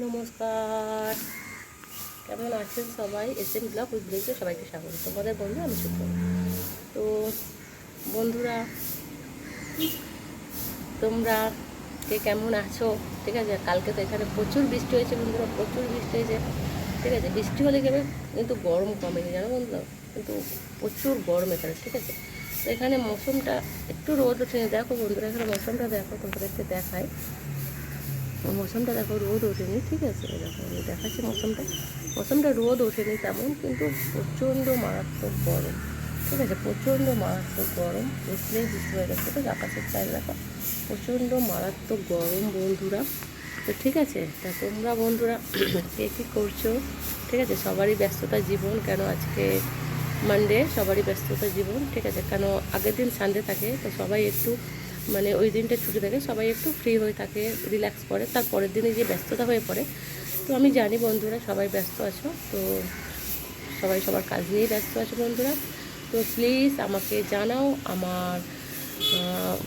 নমস্কার। কেমন আছেন সবাই? এস এম ব্লগ উইথ সবাইকে স্বাগত। তোমাদের বন্ধু আমি শুক্র তো বন্ধুরা, তোমরা কে কেমন আছো? ঠিক আছে, কালকে তো এখানে প্রচুর বৃষ্টি হয়েছে বন্ধুরা, প্রচুর বৃষ্টি হয়েছে। ঠিক আছে, বৃষ্টি হলে গেলে কিন্তু গরম কমেনি, জানো বন্ধুরা? কিন্তু প্রচুর গরম এখানে, ঠিক আছে? তো এখানে মৌসুমটা একটু রোদ ওঠেনি দেখো বন্ধুরা, এখানে মৌসুমটা দেখো, তোমাদেরকে দেখায় মৌসুমটা দেখো রোদ ওঠেনি, ঠিক আছে? দেখো, আমি দেখাচ্ছি মৌসুমটা। মৌসুমটা রোদ ওঠেনি তেমন, কিন্তু প্রচণ্ড মারাত্মক গরম, ঠিক আছে? প্রচণ্ড মারাত্মক গরম উঠলেই বুঝতে পারে আছে আকাশের চাই দেখো, প্রচণ্ড মারাত্মক গরম, বন্ধুরা। তো ঠিক আছে, তা তোমরা বন্ধুরা কে কী করছ? ঠিক আছে, সবারই ব্যস্ততা জীবন, কেন আজকে মানডে সবারই ব্যস্ততা জীবন, ঠিক আছে? কেন আগের দিন সানডে থাকে, তো সবাই একটু মানে ওই দিনটা ছুটি থাকে, সবাই একটু ফ্রি হয়ে থাকে রিল্যাক্স করে। তার পরের দিনে যে ব্যস্ততা হয়ে পড়ে, তো আমি জানি বন্ধুরা সবাই ব্যস্ত আছো, তো সবাই সবার কাজ নিয়েই ব্যস্ত আছো বন্ধুরা। তো প্লিজ আমাকে জানাও আমার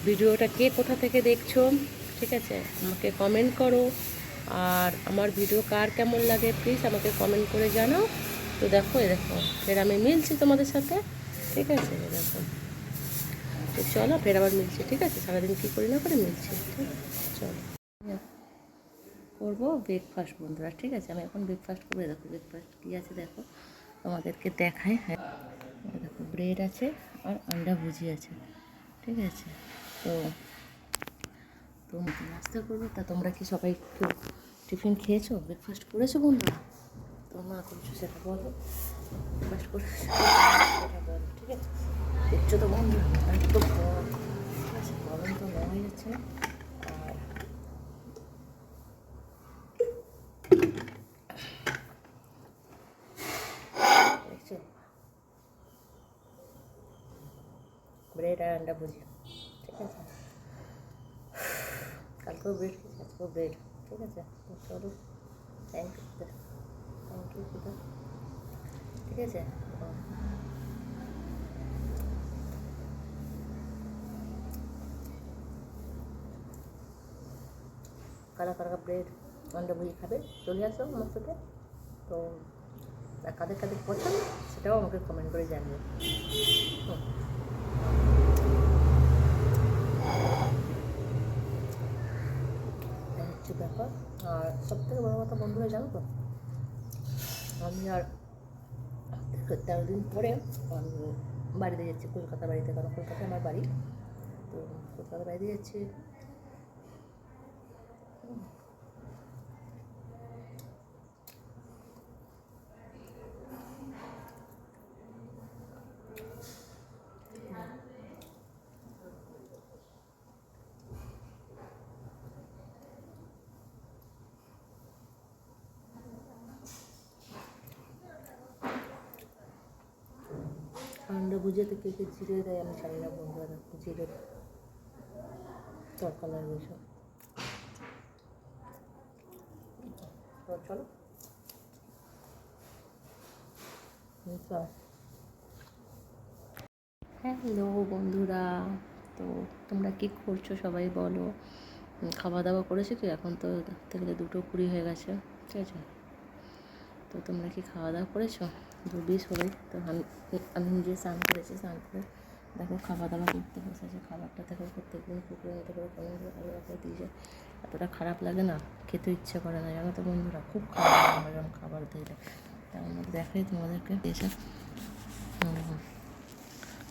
ভিডিওটা কে কোথা থেকে দেখছ, ঠিক আছে? আমাকে কমেন্ট করো। আর আমার ভিডিও কার কেমন লাগে প্লিজ আমাকে কমেন্ট করে জানাও। তো দেখো, এ দেখো ফের আমি মিলছি তোমাদের সাথে, ঠিক আছে? দেখো। তো চলো, ফের আবার মিলছি, ঠিক আছে? সারাদিন কী করি না করে, মিলছি। ঠিক আছে চলো। করব ব্রেকফাস্ট বন্ধুরা, ঠিক আছে? আমি এখন ব্রেকফাস্ট করব। দেখো ব্রেকফাস্ট কী আছে দেখো? তোমাদেরকে দেখায়। হ্যাঁ দেখো ব্রেড আছে আর আন্ডা ভুজি আছে, ঠিক আছে? তো তো নাস্তা করব? তা তোমরা কি সবাই একটু টিফিন খেয়েছো? ব্রেকফাস্ট করেছ বন্ধুরা? তো না করছ সেটা বলো। ব্রেকফাস্ট করেছ? দেখছ তো বন্ধুরা একটু গরম আছে গরম তো নেওয়াই যাচ্ছে আর ব্রেড আর আন্ডা ভুজি ঠিক আছে কালকেও ব্রেড খেয়েছি আজকেও ব্রেড ঠিক আছে চলো থ্যাংক ইউ থ্যাংক ইউ ঠিক আছে কারা কারা ব্রেড আন্ডা ভুজি খাবে, চলে আসো আমার সাথে। তো কাদের কাদের পছন্দ, সেটাও আমাকে কমেন্ট করে হুম। হচ্ছে ব্যাপার। আর সব থেকে বড়ো কথা বন্ধুরা, জানো তো, আমি আর তেরো দিন পরে আমি বাড়িতে যাচ্ছি, কলকাতা বাড়িতে, কারণ কলকাতায় আমার বাড়ি। তো কলকাতা বাড়িতে যাচ্ছি আন্ডা ভুজিয়াতে কে কে জিরে দেয় আমি জানি না বন্ধুরা জিরে তরকা লাগবে সব তো চলো। হ্যালো বন্ধুরা, তো তোমরা কি করছ সবাই বলো। খাওয়া দাওয়া করেছ কি? এখন তো গেলে দুটো কুড়ি হয়ে গেছে, ঠিক আছে? তো তোমরা কি খাওয়া দাওয়া করেছ? দু বিশ হলে তো আমি আমি নিজে স্নান করেছি, স্নান করে দেখো খাওয়া দাওয়া করতে বসেছে। খাবারটা দেখো প্রত্যেকদিন পুকুরের মতো করে আলাদা করে দিয়ে যায় এতটা খারাপ লাগে না? খেতে ইচ্ছে করে না। জানো তো বন্ধুরা, খুব লাগে আমার খাবার দিলে। তার দেখাই তোমাদেরকে এসে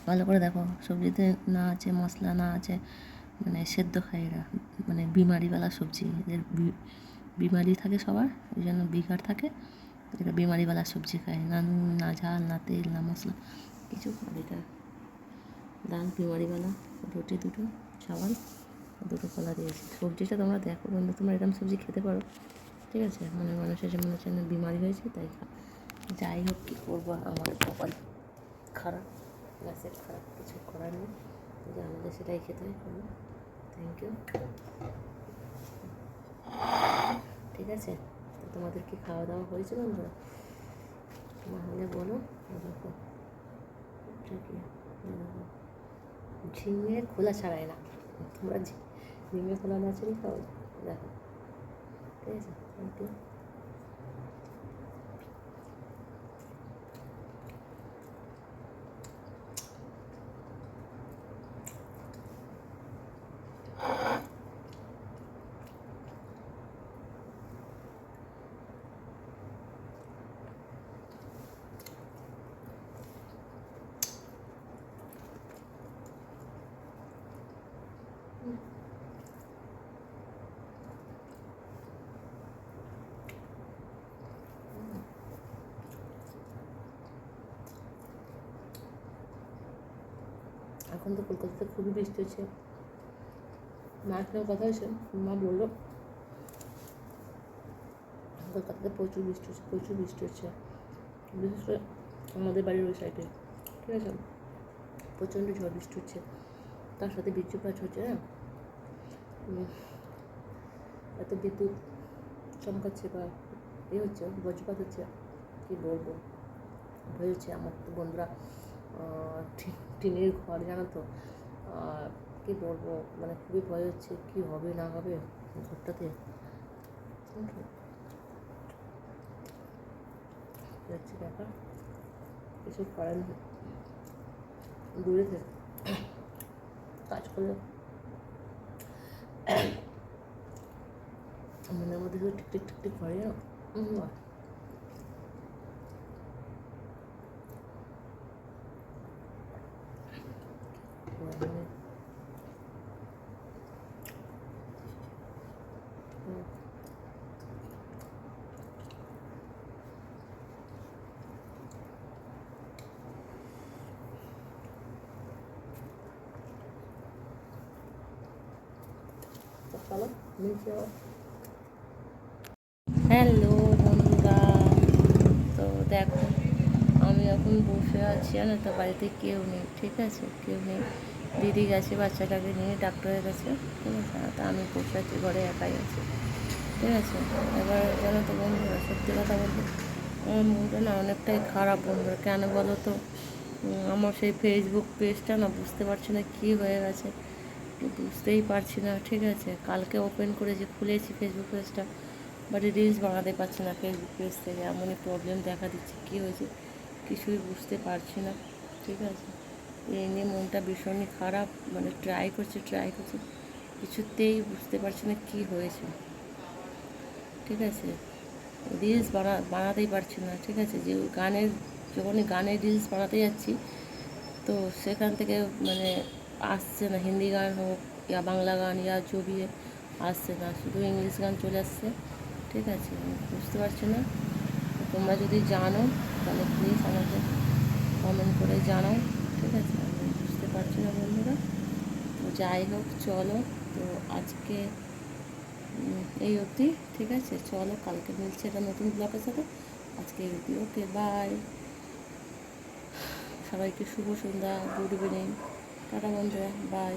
ভালো করে দেখো, সবজিতে না আছে, মশলা না আছে মানে সেদ্ধ খায় এরা। মানে বিমারিওয়ালা সবজি, এদের বিমারি থাকে সবার, ওই জন্য বিঘার থাকে, এরা বিমারিওয়ালা সবজি খায়। না নুন, না ঝাল, না তেল, না মশলা, কিছু আর এটা ডাল বিমারিওয়ালা, রুটি দুটো, চাওয়াল। দুটো কলা দিয়েছি সবজিটা তোমরা দেখো বন্ধু, তোমরা এরকম সবজি খেতে পারো। ঠিক আছে? মানে মানুষের যে মনে হচ্ছে বিমারি হয়েছে, তাই যাই হোক, কী করব? আমার কপাল খারাপ গাছের খারাপ, কিছু করার নেই। যে আমাদের সেটাই খেতে হয় থ্যাংক ইউ ঠিক আছে? তো তোমাদের কি খাওয়া দাওয়া হয়েছে বন্ধুরা না হলে বলো দেখো। ঝিঙে খোলা ছাড়ায় না। তোমরা ঝিঙে খোলা না ছেড়ে খাও। দেখো ঠিক আছে একটু এখন তো কলকাতাতে খুবই বৃষ্টি হচ্ছে। মা একটা কথা হয়েছে মা বলল কলকাতাতে প্রচুর বৃষ্টি হচ্ছে প্রচুর বৃষ্টি হচ্ছে। বিশেষ করে আমাদের বাড়ির ওই সাইডে ঠিক আছে? প্রচণ্ড ঝড় বৃষ্টি হচ্ছে। তার সাথে বৃষ্টিপাত হচ্ছে উম, এত বিদ্যুৎ চমকাচ্ছে বা এ হচ্ছে বজ্রপাত হচ্ছে কী বলব? হচ্ছে আমার বন্ধুরা। টিনের ঘর জানো তো? কী বলব মানে খুবই ভয় হচ্ছে কী হবে, না হবে ঘরটাতে? হচ্ছে ব্যাপার। করার নেই। দূরে কাজ করলে। মনের মধ্যে শুধু টিকটিক টিকটিক করে জানো উম, বাহ। মানে হুম। তো চলো নিচে যাও হ্যালো বন্ধুরা। তো দেখো, আমি এখন বসে আছি, জানো তো, বাড়িতে কেউ নেই, ঠিক আছে? কেউ নেই। দিদি গেছে, বাচ্চাটাকে নিয়ে ডাক্তারের কাছে, ঠিক আছে? তা আমি বসে আছি, ঘরে একাই আছি, ঠিক আছে? এবার জানো তো, বন্ধুরা, সত্যি কথা বলতে, আমার মনটা না অনেকটাই খারাপ, বন্ধুরা। কেন বলো তো? আমার সেই ফেসবুক পেজটা না, বুঝতে পারছি না কী হয়ে গেছে। বুঝতেই পারছি না, ঠিক আছে? কালকে ওপেন করে যে খুলেছি ফেসবুক পেজটা বাট রিলস বানাতে পারছি না ফেসবুক পেজ থেকে, এমনই প্রবলেম দেখা দিচ্ছে, কী হয়েছে? কিছুই বুঝতে পারছি না, ঠিক আছে? এই নিয়ে মনটা ভীষণই খারাপ মানে ট্রাই করছি ট্রাই করছি, কিছুতেই বুঝতে পারছি না কী হয়েছে। ঠিক আছে? রিলস বানা, বানাতেই পারছি না, ঠিক আছে? যে গানের, যখনই গানের রিলস বানাতে যাচ্ছি, তো সেখান থেকে মানে আসছে না, হিন্দি গান হোক ইয়া বাংলা গান, ইয়া ছবি আসছে না, শুধু ইংলিশ গান চলে আসছে। ঠিক আছে, বুঝতে পারছি না? তোমরা যদি জানো, তাহলে প্লিজ আমাকে কমেন্ট করে জানাও। ঠিক আছে, আমি বুঝতে পারছি না বন্ধুরা। যাই হোক, চলো। তো আজকে এই অবধি, ঠিক আছে? চলো, কালকে মিলছে একটা নতুন ব্লগের সাথে। আজকে এই অবধি ওকে বাই সবাইকে শুভ সন্ধ্যা গুড ইভিনিং каанде бай.